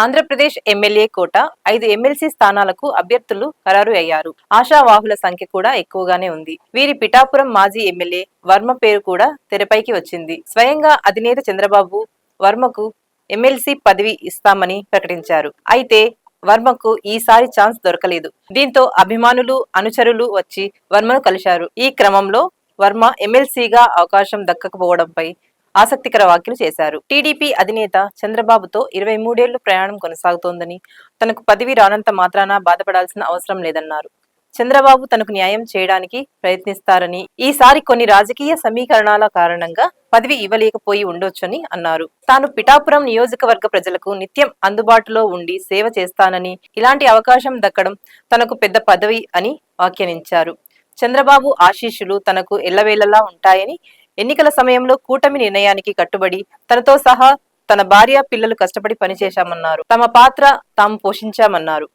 Andhra Pradesh MLA కోట ఐదు MLC స్థానాలకు అభ్యర్థులు ఖరారు అయ్యారు. ఆశావాహుల సంఖ్య కూడా ఎక్కువగానే ఉంది. వీరి పిఠాపురం మాజీ ఎమ్మెల్యే వర్మ పేరు కూడా తెరపైకి వచ్చింది. స్వయంగా అధినేత చంద్రబాబు వర్మకు ఎమ్మెల్సీ పదవి ఇస్తామని ప్రకటించారు. అయితే వర్మకు ఈసారి ఛాన్స్ దొరకలేదు. దీంతో అభిమానులు అనుచరులు వచ్చి వర్మను కలిశారు. ఈ క్రమంలో వర్మ ఎమ్మెల్సీగా అవకాశం దక్కకపోవడంపై ఆసక్తికర వ్యాఖ్యలు చేశారు. టీడీపీ అధినేత చంద్రబాబుతో ఇరవై మూడేళ్ళు ప్రయాణం కొనసాగుతోందని తనకు పదవి రానంత మాత్రాన బాధపడాల్సిన అవసరం లేదన్నారు. చంద్రబాబు తనకు న్యాయం చేయడానికి ప్రయత్నిస్తారని ఈసారి కొన్ని రాజకీయ సమీకరణాల కారణంగా పదవి ఇవ్వలేకపోయి ఉండొచ్చని అన్నారు. తాను పిఠాపురం నియోజకవర్గ ప్రజలకు నిత్యం అందుబాటులో ఉండి సేవ చేస్తానని ఇలాంటి అవకాశం దక్కడం తనకు పెద్ద పదవి అని వ్యాఖ్యానించారు. చంద్రబాబు ఆశీస్సులు తనకు ఎల్లవేళలా ఉంటాయని ఎన్నికల సమయంలో కూటమి నిర్ణయానికి కట్టుబడి తనతో సహా తన భార్య పిల్లలు కష్టపడి పనిచేశామన్నారు. తమ పాత్ర తాము పోషించామన్నారు.